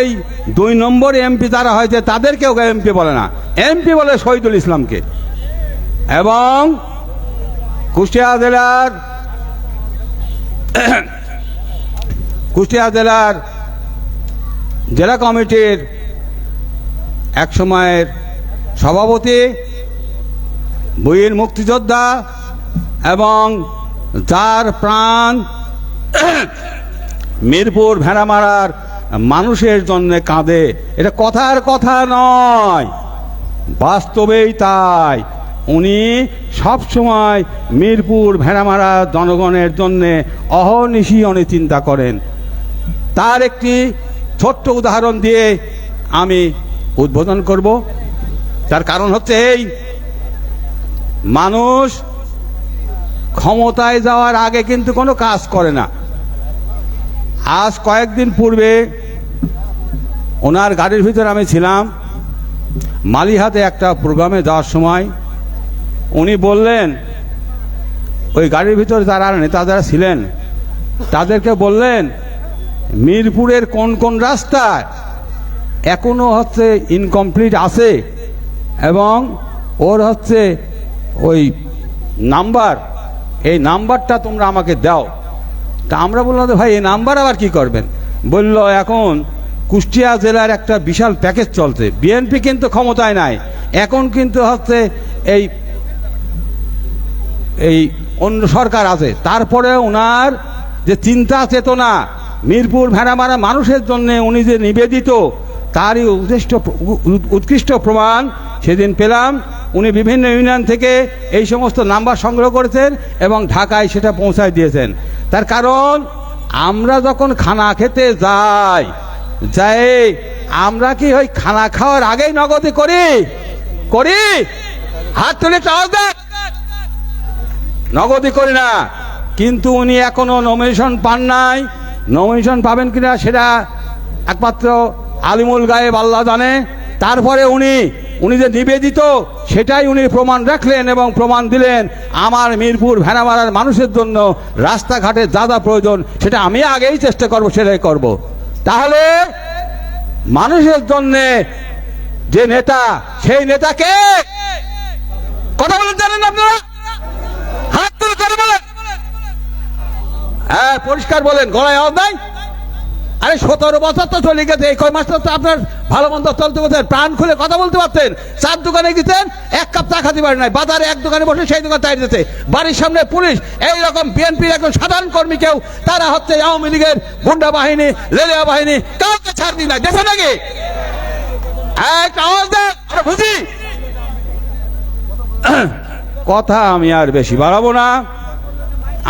ওই দুই নম্বর এমপি যারা হয়েছে, তাদেরকেও এমপি বলে না। এমপি বলে শহীদুল ইসলামকে। এবং কুষ্টিয়া জেলার কুষ্টিয়া জেলার জেলা কমিটির এক সময়ের সভাপতি বইয়ের মুক্তিযোদ্ধা এবং যার প্রাণ মিরপুর ভেড়ামারার মানুষের জন্য কাঁদে। এটা কথার কথা নয়। বাস্তবেই তাই। উনি সব সময় মিরপুর ভেড়ামারা জনগণের জন্য অহর্নিশি উনি চিন্তা করেন। তার একটি ছোট্ট উদাহরণ দিয়ে আমি উদ্বোধন করব। তার কারণ হচ্ছে এই, মানুষ ক্ষমতায় যাওয়ার আগে কিন্তু কোনো কাজ করে না। আজ কয়েকদিন পূর্বে ওনার গাড়ির ভিতরে আমি ছিলাম। মালিহাতে একটা প্রোগ্রামে যাওয়ার সময় উনি বললেন, ওই গাড়ির ভিতরে যারা নেতা যারা ছিলেন, তাদেরকে বললেন, মিরপুরের কোন কোন রাস্তায় এখনও হচ্ছে ইনকমপ্লিট আছে এবং ওর হচ্ছে ওই নাম্বার, এই নাম্বারটা তোমরা আমাকে দাও। তা আমরা বললাম, ভাই, এই নাম্বার আবার কি করবেন? বলল, এখন কুষ্টিয়া জেলার একটা বিশাল প্যাকেজ চলছে। বিএনপি কিন্তু ক্ষমতায় নাই। এখন কিন্তু হচ্ছে এই এই অন্য সরকার আছে। তারপরে ওনার যে চিন্তা চেতনা, মিরপুর ভেড়ামারা মানুষের জন্য উনি যে নিবেদিত, তারই উৎকৃষ্ট উৎকৃষ্ট প্রমাণ সেদিন পেলাম। উনি বিভিন্ন ইউনিয়ন থেকে এই সমস্ত নাম্বার সংগ্রহ করেছেন এবং ঢাকায় সেটা পৌঁছায় দিয়েছেন। তার কারণ, আমরা যখন খানা খেতে যাই যাই, আমরা কি ওই খানা খাওয়ার আগেই নগদে করি? করি? হাত তুলে চাওয়া দেয় নগদি করি না। কিন্তু উনি এখনও নমিনেশন পান নাই। নমিনেশন পাবেন কিনা সেটা একমাত্র আলিমুল গায়েব আল্লাহ জানে। তারপরে উনি উনি যে নিবেদিত, সেটাই উনি প্রমাণ রাখলেন এবং প্রমাণ দিলেন আমার মিরপুর ভেড়ামারার মানুষের জন্য রাস্তাঘাটে যা যা প্রয়োজন, সেটা আমি আগেই চেষ্টা করব, সেটাই করব। তাহলে মানুষের জন্য যে নেতা, সেই নেতাকে কথা বলেন জানেন আপনারা? হাত তুলে বলেন। হ্যাঁ পরিষ্কার বলেন, গলায় আওয়াজ নাই আরে সতেরো বছর তো চলে গেছে, এই কয় মাস তো আপনার ভালো মন্দ চলতে পারতেন প্রাণ খুলে কথা বলতে পারতেন। চার দোকানে গেছেন এক কাপ চা খাতে পারেন নাই, বাজারে এক দোকানে বসে সেই দোকান তাই দিতে বাড়ির সামনে পুলিশ এই রকম বিএনপির একজন সাধারণ কর্মী কেউ, তারা হচ্ছে আওয়ামী লীগের গুন্ডা বাহিনী, লেলিয়া বাহিনী, কাউকে ছাড় দিন না দেখে নাকি এক আওয়াজ বুঝি। কথা আমি আর বেশি বাড়াবো না।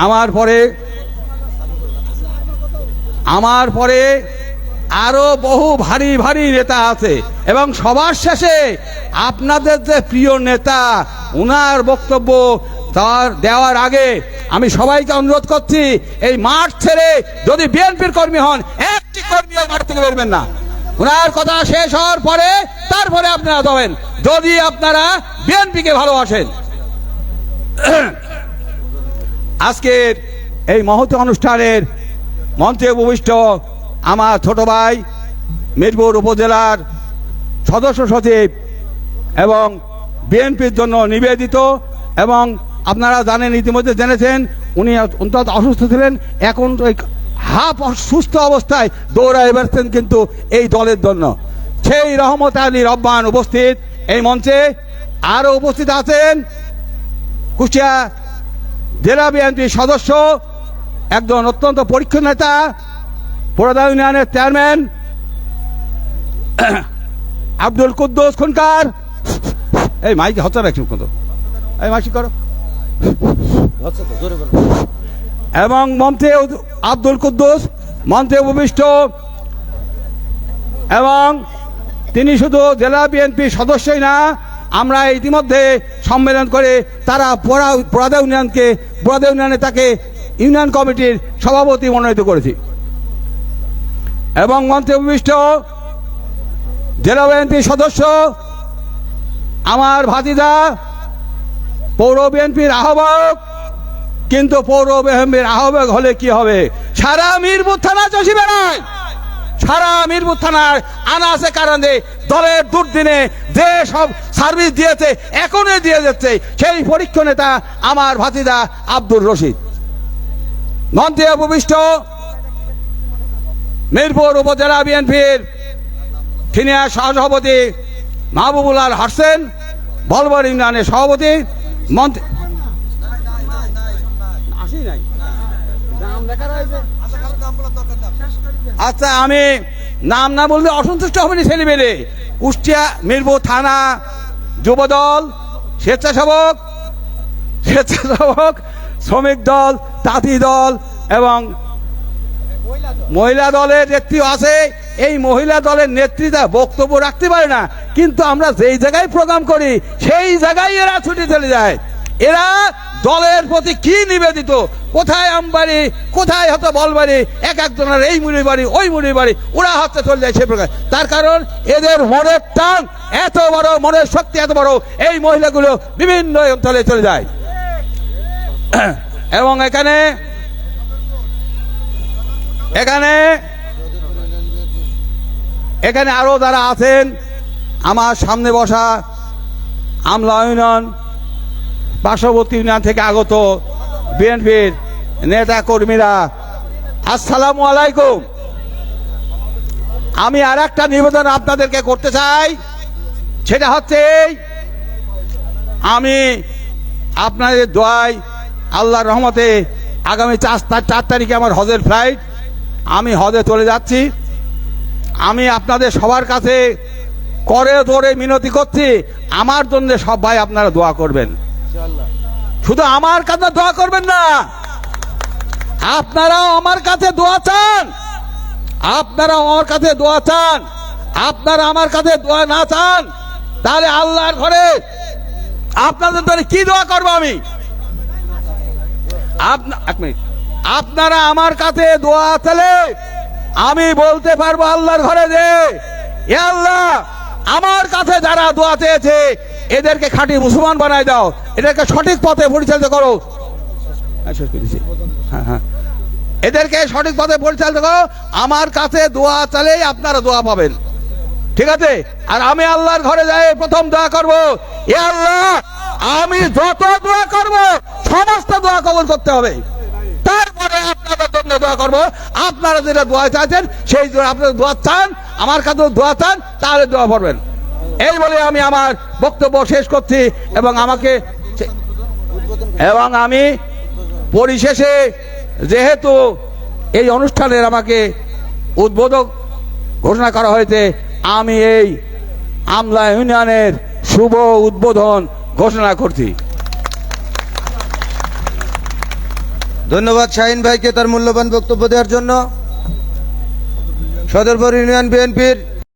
আমার পরে আমার পরে আরও বহু ভারী ভারী নেতা আছে। এবং সবার শেষে আপনাদের যে প্রিয় নেতা, উনার বক্তব্য তার দেওয়ার আগে আমি সবাইকে অনুরোধ করছি, এই মাঠ ছেড়ে যদি বিএনপির কর্মী হন, একটি কর্মী ওই মাঠ থেকে বেরবেন না। ওনার কথা শেষ হওয়ার পরে তারপরে আপনারা যাবেন, যদি আপনারা বিএনপিকে ভালোবাসেন। আজকের এই মহৎ অনুষ্ঠানের মঞ্চে উপবিষ্ট আমার ছোট ভাই মিরপুর উপজেলার সদস্য সচিব এবং বিএনপির জন্য নিবেদিত এবং আপনারা জানেন, ইতিমধ্যে জেনেছেন, উনি অন্তত অসুস্থ ছিলেন, এখন ওই হাফ সুস্থ অবস্থায় দৌড়ায় বেড়াচ্ছেন কিন্তু এই দলের জন্য। সেই রহমত আলী রব্বান উপস্থিত এই মঞ্চে। আরও উপস্থিত আছেন কুষ্টিয়া জেলা বিএনপির সদস্য একজন অত্যন্ত পরীক্ষণ নেতা পোড়াদা ইউনিয়নের চেয়ারম্যান, আব্দুল কুদ্দোস খুনকার। এই মাইকে হচ্ছে রাখছি কত এই মাসি করো। এবং মন্ত্রী আব্দুল কুদ্দুস, মন্ত্রী উপবিষ্ট। এবং তিনি শুধু জেলা বিএনপি সদস্যই না, আমরা ইতিমধ্যে সম্মেলন করে তারা পোড়া পোড়াদা ইউনিয়নকে পোড়াদা ইউনিয়নে তাকে ইউনিয়ন কমিটির সভাপতি মনোনীত করেছি। এবং মন্ত্রী উপবিষ্ট জেলা বিএনপির সদস্য আমার ভাতিদা পৌর বিএনপির আহ্বায়ক, কিন্তু পৌর বিএনপির আহ্বায়ক হলে কি হবে? সারা মিরপুর থানা চষি বেড়ায় সারা মিরপুর থানার আনাসে কারণে দলের দুর্দিনে যে সব সার্ভিস দিয়েছে, এখনই দিয়ে যাচ্ছে সেই পরীক্ষ নেতা আমার ভাতিদা আব্দুর রশিদ। মন্ত্রী উপবিষ্ট মিরপুর উপজেলা বিএনপির সিনিয়র সহসভাপতি মাহবুবুল আল হাসেন, বলবর ইমরানের সভাপতি মন্ত্রী আচ্ছা আমি নাম না বললে অসন্তুষ্ট হবেনি ছেলে মেলে কুষ্টিয়া মিরপুর থানা যুবদল, স্বেচ্ছাসেবক স্বেচ্ছাসেবক শ্রমিক দল, তাঁতি দল এবং মহিলা দলের নেত্রী আছে। এই মহিলা দলের নেতৃত্বে বক্তব্য রাখতে পারে না, কিন্তু আমরা যেই জায়গায় প্রোগ্রাম করি, সেই জায়গায় এরা ছুটি চলে যায়। এরা দলের প্রতি কি নিবেদিত? কোথায় আমবাড়ি? কোথায় হয়তো বলবাড়ি? এক একজনের এই মুড়ি বাড়ি, ওই মুড়ি বাড়ি, ওরা হচ্ছে চলে যায় সে প্রকার। তার কারণ এদের মনের টান এত বড়, মনের শক্তি এত বড়, এই মহিলাগুলো বিভিন্ন অঞ্চলে চলে যায়। এবং এখানে এখানে এখানে আরও যারা আছেন, আমার সামনে বসা আমলা ইউনিয়ন, পার্শ্ববর্তী ইউনিয়ন থেকে আগত বিএনপির নেতা কর্মীরা, আসসালামু আলাইকুম। আমি আর একটা নিবেদন আপনাদেরকে করতে চাই, সেটা হচ্ছে, আমি আপনাদের দোয়াই আল্লাহর রহমতে আগামী চার চার তারিখে আমার হজের ফ্লাইট আমি হজে চলে যাচ্ছি। আমি আপনাদের সবার কাছে করে ধরে মিনতি করছি আমার জন্য সব ভাই আপনারা দোয়া করবেন। শুধু আমার কাছে দোয়া করবেন না আপনারাও আমার কাছে দোয়া চান। আপনারাও আমার কাছে দোয়া চান। আপনারা আমার কাছে দোয়া না চান তাহলে আল্লাহর ঘরে আপনাদের ধরে কি দোয়া করব আমি? আপনারা আমার কাছে দোয়া চালে আমি বলতে পারব আল্লাহর ঘরে যে, এ আল্লাহ, আমার কাছে যারা দোয়া চেয়েছে, এদেরকে খাঁটি মুসলমান বানায় দাও, এদেরকে সঠিক পথে পরিচালিত করো। হ্যাঁ। হ্যাঁ হ্যাঁ। এদেরকে সঠিক পথে পরিচালিত করো, আমার কাছে দোয়া চালেই আপনারা দোয়া পাবেন। ঠিক আছে? আর আমি আল্লাহর ঘরে যাই, প্রথম দোয়া করব, এ আল্লাহ আমি যত দোয়া করব, সমস্ত দোয়া কবল করতে হবে। তারপরে আপনাদের জন্য দোয়া করব। আপনারা যেটা দোয়া চাইছেন, সেই আপনারা দোয়া চান, আমার কাছে দোয়া চান, তাহলে দোয়া করবেন এই বলে আমি আমার বক্তব্য শেষ করছি এবং আমাকে এবং আমি পরিশেষে যেহেতু এই অনুষ্ঠানের আমাকে উদ্বোধক ঘোষণা করা হয়েছে, আমি এই আমলা ইউনিয়নের শুভ উদ্বোধন ঘোষণা করছি। ধন্যবাদ শাহিন ভাইকে তার মূল্যবান বক্তব্য দেওয়ার জন্য। সদরপুর ইউনিয়ন বিএনপির